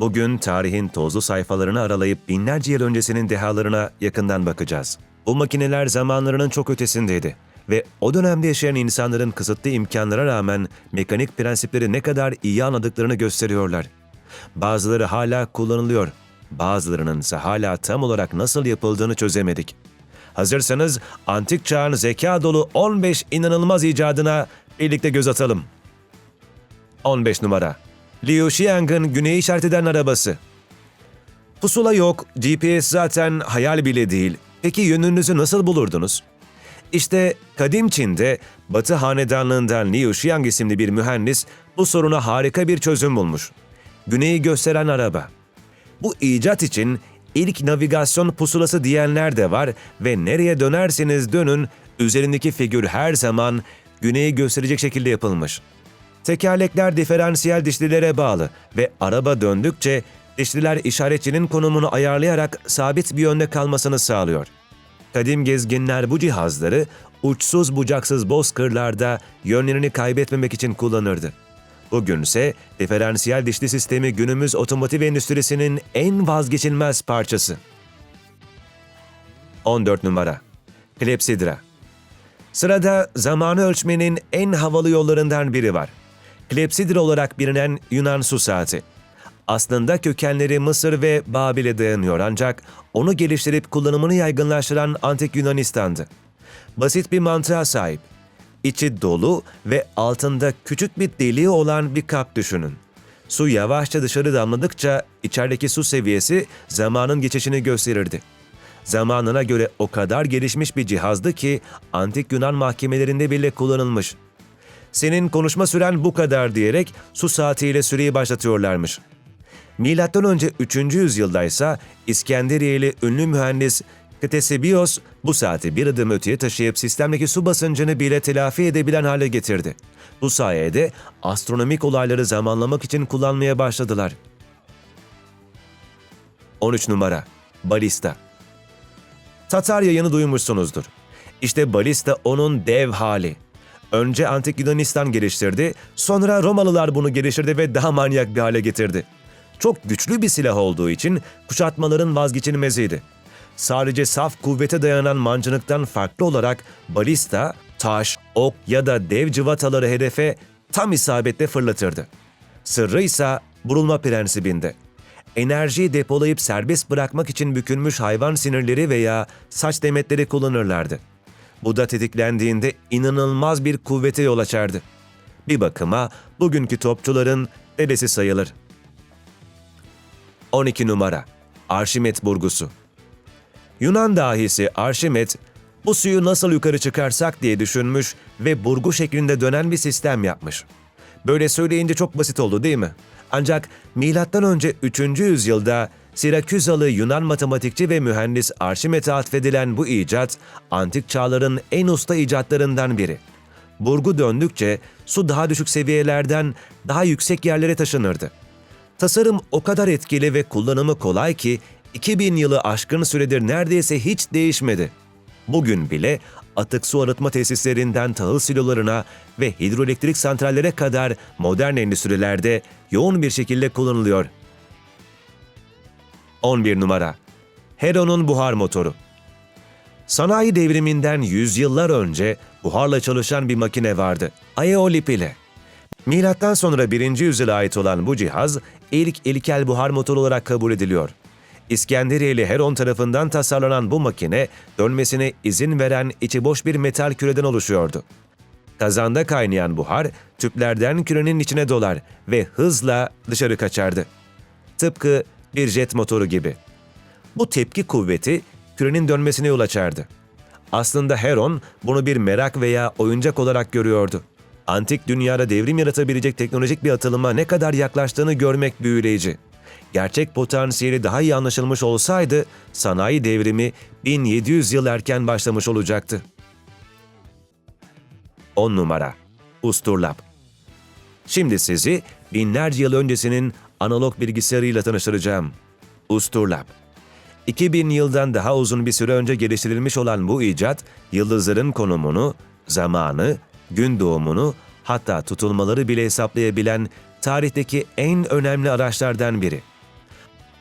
Bugün tarihin tozlu sayfalarını aralayıp binlerce yıl öncesinin dehalarına yakından bakacağız. Bu makineler zamanlarının çok ötesindeydi ve o dönemde yaşayan insanların kısıtlı imkanlara rağmen mekanik prensipleri ne kadar iyi anladıklarını gösteriyorlar. Bazıları hala kullanılıyor, bazılarının ise hala tam olarak nasıl yapıldığını çözemedik. Hazırsanız antik çağın zeka dolu 15 inanılmaz icadına birlikte göz atalım. 15 numara. Liu Xiang'ın güney işaret eden arabası. Pusula yok, GPS zaten hayal bile değil. Peki yönünüzü nasıl bulurdunuz? İşte kadim Çin'de Batı hanedanlığından Liu Xiang isimli bir mühendis bu soruna harika bir çözüm bulmuş. Güneyi gösteren araba. Bu icat için ilk navigasyon pusulası diyenler de var ve nereye dönerseniz dönün üzerindeki figür her zaman güneyi gösterecek şekilde yapılmış. Tekerlekler diferansiyel dişlilere bağlı ve araba döndükçe dişliler işaretçinin konumunu ayarlayarak sabit bir yönde kalmasını sağlıyor. Kadim gezginler bu cihazları uçsuz bucaksız bozkırlarda yönlerini kaybetmemek için kullanırdı. Bugünse diferansiyel dişli sistemi günümüz otomotiv endüstrisinin en vazgeçilmez parçası. 14 numara Klepsidra Sırada zamanı ölçmenin en havalı yollarından biri var. Klepsidra olarak bilinen Yunan su saati. Aslında kökenleri Mısır ve Babil'e dayanıyor ancak onu geliştirip kullanımını yaygınlaştıran Antik Yunanistan'dı. Basit bir mantığa sahip. İçi dolu ve altında küçük bir deliği olan bir kap düşünün. Su yavaşça dışarı damladıkça içerideki su seviyesi zamanın geçişini gösterirdi. Zamanına göre o kadar gelişmiş bir cihazdı ki antik Yunan mahkemelerinde bile kullanılmış. Senin konuşma süren bu kadar diyerek su saatiyle süreyi başlatıyorlarmış. Milattan önce 3. yüzyılda ise İskenderiyeli ünlü mühendis Ctesibios bu saati bir adım öteye taşıyıp sistemdeki su basıncını bile telafi edebilen hale getirdi. Bu sayede astronomik olayları zamanlamak için kullanmaya başladılar. 13 numara Balista Tatar yayını duymuşsunuzdur. İşte balista onun dev hali. Önce antik Yunanistan geliştirdi, sonra Romalılar bunu geliştirdi ve daha manyak bir hale getirdi. Çok güçlü bir silah olduğu için kuşatmaların vazgeçilmeziydi. Sadece saf kuvvete dayanan mancınıktan farklı olarak balista, taş, ok ya da dev cıvataları hedefe tam isabetle fırlatırdı. Sırrı ise vurulma prensibinde. Enerjiyi depolayıp serbest bırakmak için bükülmüş hayvan sinirleri veya saç demetleri kullanırlardı. Bu da tetiklendiğinde inanılmaz bir kuvvete yol açardı. Bir bakıma bugünkü topçuların dedesi sayılır. 12 numara Arşimet burgusu Yunan dahisi Arşimet bu suyu nasıl yukarı çıkarsak diye düşünmüş ve burgu şeklinde dönen bir sistem yapmış. Böyle söyleyince çok basit oldu değil mi? Ancak milattan önce 3. yüzyılda Siraküzalı Yunan matematikçi ve mühendis Arşimet'e atfedilen bu icat, antik çağların en usta icatlarından biri. Burgu döndükçe su daha düşük seviyelerden daha yüksek yerlere taşınırdı. Tasarım o kadar etkili ve kullanımı kolay ki 2000 yılı aşkın süredir neredeyse hiç değişmedi. Bugün bile atık su arıtma tesislerinden tahıl silolarına ve hidroelektrik santrallere kadar modern endüstrilerde yoğun bir şekilde kullanılıyor. 11 numara Heron'un buhar motoru Sanayi devriminden yüzyıllar önce buharla çalışan bir makine vardı. Aeolip ile. Milattan sonra 1. yüzyıla ait olan bu cihaz ilk ilkel buhar motoru olarak kabul ediliyor. İskenderiyeli Heron tarafından tasarlanan bu makine dönmesine izin veren içi boş bir metal küreden oluşuyordu. Kazanda kaynayan buhar tüplerden kürenin içine dolar ve hızla dışarı kaçardı. Tıpkı bir jet motoru gibi. Bu tepki kuvveti kürenin dönmesine yol açardı. Aslında Heron bunu bir merak veya oyuncak olarak görüyordu. Antik dünyada devrim yaratabilecek teknolojik bir atılıma ne kadar yaklaştığını görmek büyüleyici. Gerçek potansiyeli daha iyi anlaşılmış olsaydı sanayi devrimi 1700 yıl erken başlamış olacaktı. 10 numara Usturlap Şimdi sizi binlerce yıl öncesinin analog bilgisayarıyla tanıştıracağım. Usturlap 2000 yıldan daha uzun bir süre önce geliştirilmiş olan bu icat, yıldızların konumunu, zamanı, gün doğumunu, hatta tutulmaları bile hesaplayabilen tarihteki en önemli araçlardan biri.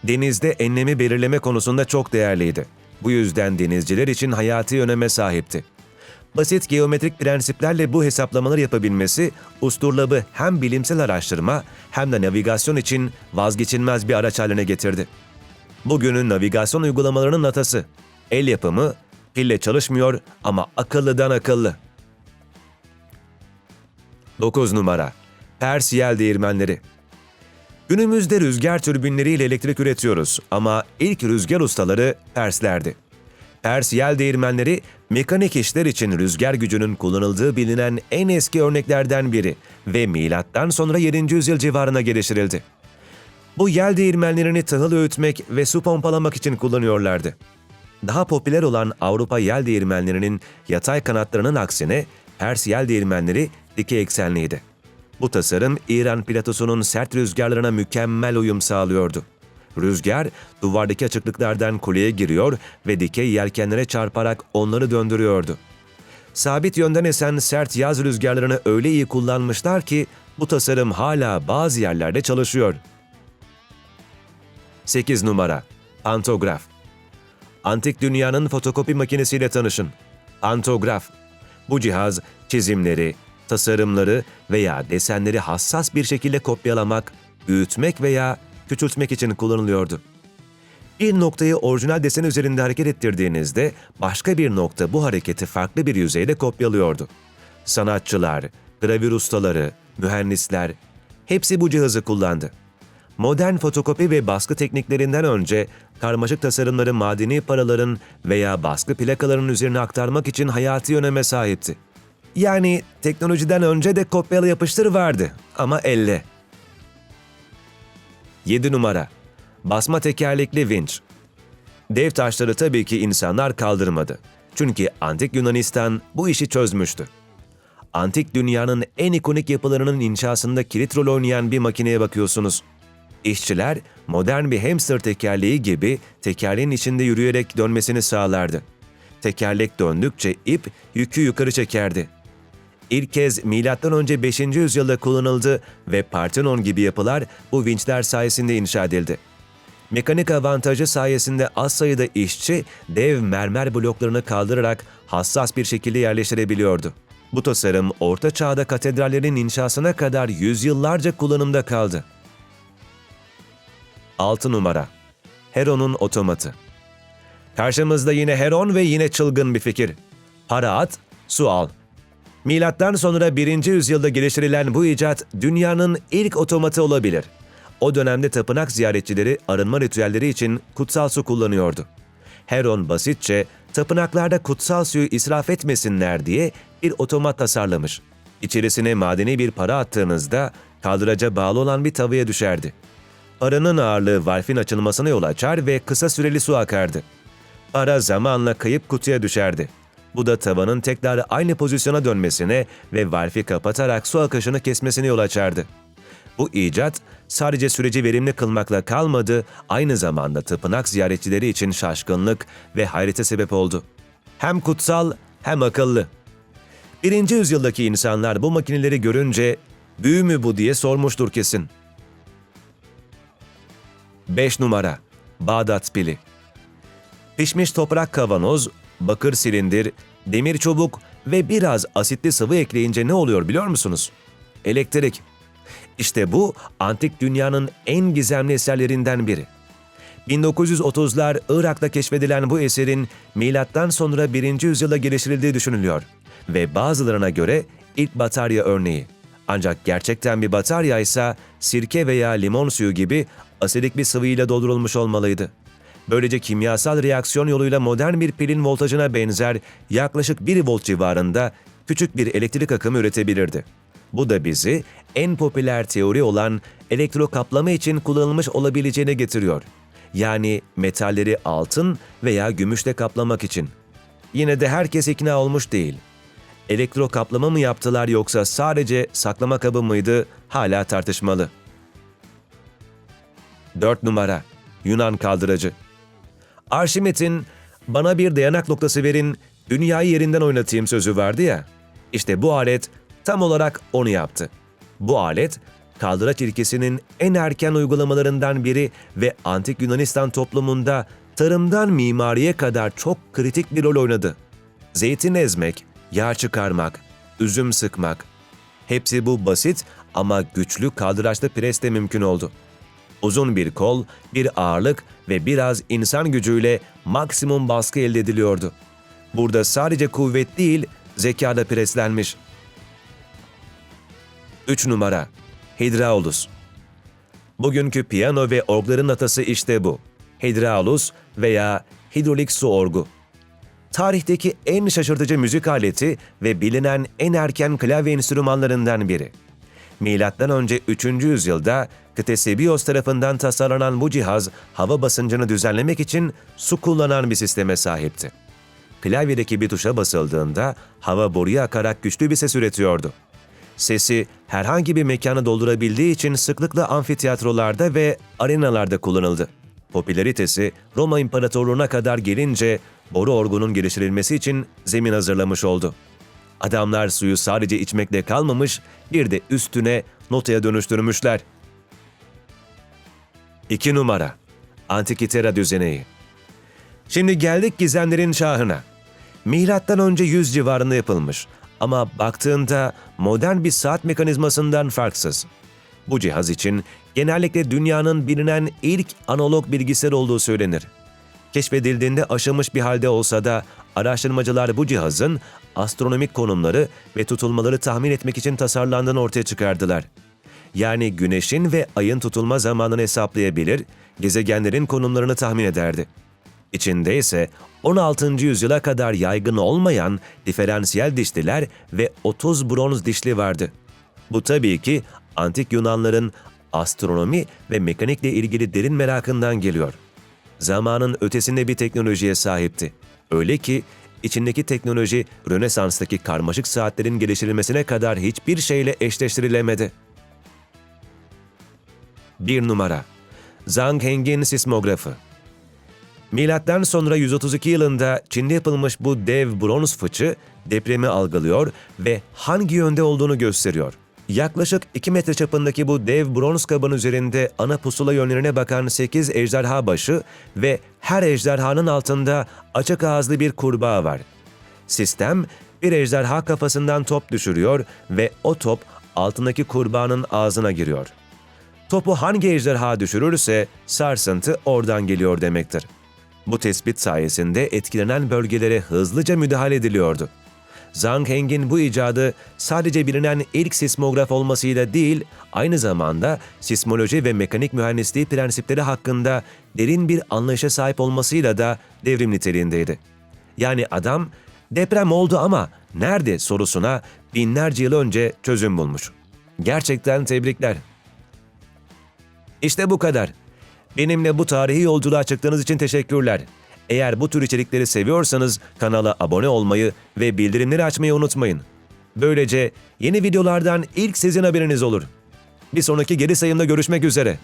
denizde enlemi belirleme konusunda çok değerliydi. Bu yüzden denizciler için hayati öneme sahipti. Basit geometrik prensiplerle bu hesaplamaları yapabilmesi, usturlabı hem bilimsel araştırma hem de navigasyon için vazgeçilmez bir araç haline getirdi. Bugünün navigasyon uygulamalarının atası. El yapımı, pille çalışmıyor ama akıllıdan akıllı. 9 numara. Pers yel değirmenleri. Günümüzde rüzgar türbinleriyle elektrik üretiyoruz ama ilk rüzgar ustaları Perslerdi. Pers yel değirmenleri mekanik işler için rüzgar gücünün kullanıldığı bilinen en eski örneklerden biri ve milattan sonra 7. yüzyıl civarına geliştirildi. Bu yel değirmenlerini tahıl öğütmek ve su pompalamak için kullanıyorlardı. Daha popüler olan Avrupa yel değirmenlerinin yatay kanatlarının aksine Pers yel değirmenleri dikey eksenliydi. Bu tasarım İran platosunun sert rüzgarlarına mükemmel uyum sağlıyordu. Rüzgar duvardaki açıklıklardan kuleye giriyor ve dikey yelkenlere çarparak onları döndürüyordu. Sabit yönden esen sert yaz rüzgarlarını öyle iyi kullanmışlar ki bu tasarım hala bazı yerlerde çalışıyor. 8 numara Pantograf Antik dünyanın fotokopi makinesiyle tanışın. Pantograf. Bu cihaz çizimleri, tasarımları veya desenleri hassas bir şekilde kopyalamak, büyütmek veya küçültmek için kullanılıyordu. Bir noktayı orijinal desen üzerinde hareket ettirdiğinizde başka bir nokta bu hareketi farklı bir yüzeyde kopyalıyordu. Sanatçılar, gravür ustaları, mühendisler hepsi bu cihazı kullandı. Modern fotokopi ve baskı tekniklerinden önce karmaşık tasarımları madeni paraların veya baskı plakaların üzerine aktarmak için hayati öneme sahipti. Yani teknolojiden önce de kopyala yapıştır vardı ama elle. 7 numara. Basma tekerlekli vinç. Dev taşları tabii ki insanlar kaldırmadı. Çünkü antik Yunanistan bu işi çözmüştü. Antik dünyanın en ikonik yapılarının inşasında kilit rol oynayan bir makineye bakıyorsunuz. İşçiler modern bir hamster tekerleği gibi tekerleğin içinde yürüyerek dönmesini sağlardı. Tekerlek döndükçe ip yükü yukarı çekerdi. İlk kez M.Ö. 5. yüzyılda kullanıldı ve Parthenon gibi yapılar bu vinçler sayesinde inşa edildi. Mekanik avantajı sayesinde az sayıda işçi dev mermer bloklarını kaldırarak hassas bir şekilde yerleştirebiliyordu. Bu tasarım Orta Çağ'da katedrallerin inşasına kadar yüzyıllarca kullanımda kaldı. 6 numara Heron'un otomatı Karşımızda yine Heron ve yine çılgın bir fikir. Para at, su al. Milattan sonra 1. yüzyılda geliştirilen bu icat dünyanın ilk otomatı olabilir. O dönemde tapınak ziyaretçileri arınma ritüelleri için kutsal su kullanıyordu. Heron basitçe tapınaklarda kutsal suyu israf etmesinler diye bir otomat tasarlamış. İçerisine madeni bir para attığınızda kaldıraca bağlı olan bir tavaya düşerdi. Paranın ağırlığı valfin açılmasına yol açar ve kısa süreli su akardı. Para zamanla kayıp kutuya düşerdi. Bu da tavanın tekrar aynı pozisyona dönmesine ve valfi kapatarak su akışını kesmesine yol açardı. Bu icat sadece süreci verimli kılmakla kalmadı, aynı zamanda tapınak ziyaretçileri için şaşkınlık ve hayrete sebep oldu. Hem kutsal hem akıllı. Birinci yüzyıldaki insanlar bu makineleri görünce büyü mü bu diye sormuştur kesin. 5 numara Bağdat pili Pişmiş toprak kavanoz, bakır silindir, demir çubuk ve biraz asitli sıvı ekleyince ne oluyor biliyor musunuz? Elektrik. İşte bu antik dünyanın en gizemli eserlerinden biri. 1930'lar Irak'ta keşfedilen bu eserin milattan sonra 1. yüzyılda geliştirildiği düşünülüyor ve bazılarına göre ilk batarya örneği. Ancak gerçekten bir batarya ise sirke veya limon suyu gibi asidik bir sıvıyla doldurulmuş olmalıydı. Böylece kimyasal reaksiyon yoluyla modern bir pilin voltajına benzer yaklaşık 1 volt civarında küçük bir elektrik akımı üretebilirdi. Bu da bizi en popüler teori olan elektrokaplama için kullanılmış olabileceğine getiriyor. Yani metalleri altın veya gümüşle kaplamak için. Yine de herkes ikna olmuş değil. Elektro kaplama mı yaptılar yoksa sadece saklama kabı mıydı hala tartışmalı. 4 numara Yunan kaldıracı. Arşimet'in bana bir dayanak noktası verin, dünyayı yerinden oynatayım sözü vardı ya. İşte bu alet tam olarak onu yaptı. Bu alet kaldıraç ilkesinin en erken uygulamalarından biri ve antik Yunanistan toplumunda tarımdan mimariye kadar çok kritik bir rol oynadı. Zeytin ezmek, yağ çıkarmak, üzüm sıkmak, hepsi bu basit ama güçlü kaldıraçlı presle mümkün oldu. Uzun bir kol, bir ağırlık ve biraz insan gücüyle maksimum baskı elde ediliyordu. Burada sadece kuvvet değil, zeka da preslenmiş. 3 numara Hydraulus Bugünkü piyano ve orgların atası işte bu. Hydraulus veya hidrolik su orgu. Tarihteki en şaşırtıcı müzik aleti ve bilinen en erken klavye enstrümanlarından biri. Önce 3. yüzyılda Ctesibios tarafından tasarlanan bu cihaz hava basıncını düzenlemek için su kullanan bir sisteme sahipti. Klavyedeki bir tuşa basıldığında hava boruya akarak güçlü bir ses üretiyordu. Sesi herhangi bir mekanı doldurabildiği için sıklıkla amfiteyatrolarda ve arenalarda kullanıldı. Popülaritesi Roma İmparatorluğu'na kadar gelince boru orgunun geliştirilmesi için zemin hazırlamış oldu. Adamlar suyu sadece içmekle kalmamış, bir de üstüne notaya dönüştürmüşler. 2 numara Antikitera düzeneği Şimdi geldik gizemlerin şahına. Milattan önce 100 civarında yapılmış ama baktığında modern bir saat mekanizmasından farksız. Bu cihaz için genellikle dünyanın bilinen ilk analog bilgisayar olduğu söylenir. Keşfedildiğinde aşılmış bir halde olsa da araştırmacılar bu cihazın astronomik konumları ve tutulmaları tahmin etmek için tasarlandığını ortaya çıkardılar. Yani güneşin ve ayın tutulma zamanını hesaplayabilir, gezegenlerin konumlarını tahmin ederdi. İçinde ise 16. yüzyıla kadar yaygın olmayan diferansiyel dişliler ve 30 bronz dişli vardı. Bu tabii ki antik Yunanların astronomi ve mekanikle ilgili derin merakından geliyor. Zamanın ötesinde bir teknolojiye sahipti. Öyle ki içindeki teknoloji Rönesans'taki karmaşık saatlerin geliştirilmesine kadar hiçbir şeyle eşleştirilemedi. 1 numara Zhang Heng'in sismografı Milattan sonra 132 yılında Çin'de yapılmış bu dev bronz fıçı depremi algılıyor ve hangi yönde olduğunu gösteriyor. Yaklaşık 2 metre çapındaki bu dev bronz kabın üzerinde ana pusula yönlerine bakan 8 ejderha başı ve her ejderhanın altında açık ağızlı bir kurbağa var. Sistem bir ejderha kafasından top düşürüyor ve o top altındaki kurbağanın ağzına giriyor. Topu hangi ejderha düşürürse sarsıntı oradan geliyor demektir. Bu tespit sayesinde etkilenen bölgelere hızlıca müdahale ediliyordu. Zhang Heng'in bu icadı sadece bilinen ilk sismograf olmasıyla değil, aynı zamanda sismoloji ve mekanik mühendisliği prensipleri hakkında derin bir anlayışa sahip olmasıyla da devrim niteliğindeydi. Yani adam deprem oldu ama nerede sorusuna binlerce yıl önce çözüm bulmuş. Gerçekten tebrikler. İşte bu kadar. Benimle bu tarihi yolculuğa çıktığınız için teşekkürler. Eğer bu tür içerikleri seviyorsanız kanala abone olmayı ve bildirimleri açmayı unutmayın. Böylece yeni videolardan ilk sizin haberiniz olur. Bir sonraki geri sayımda görüşmek üzere.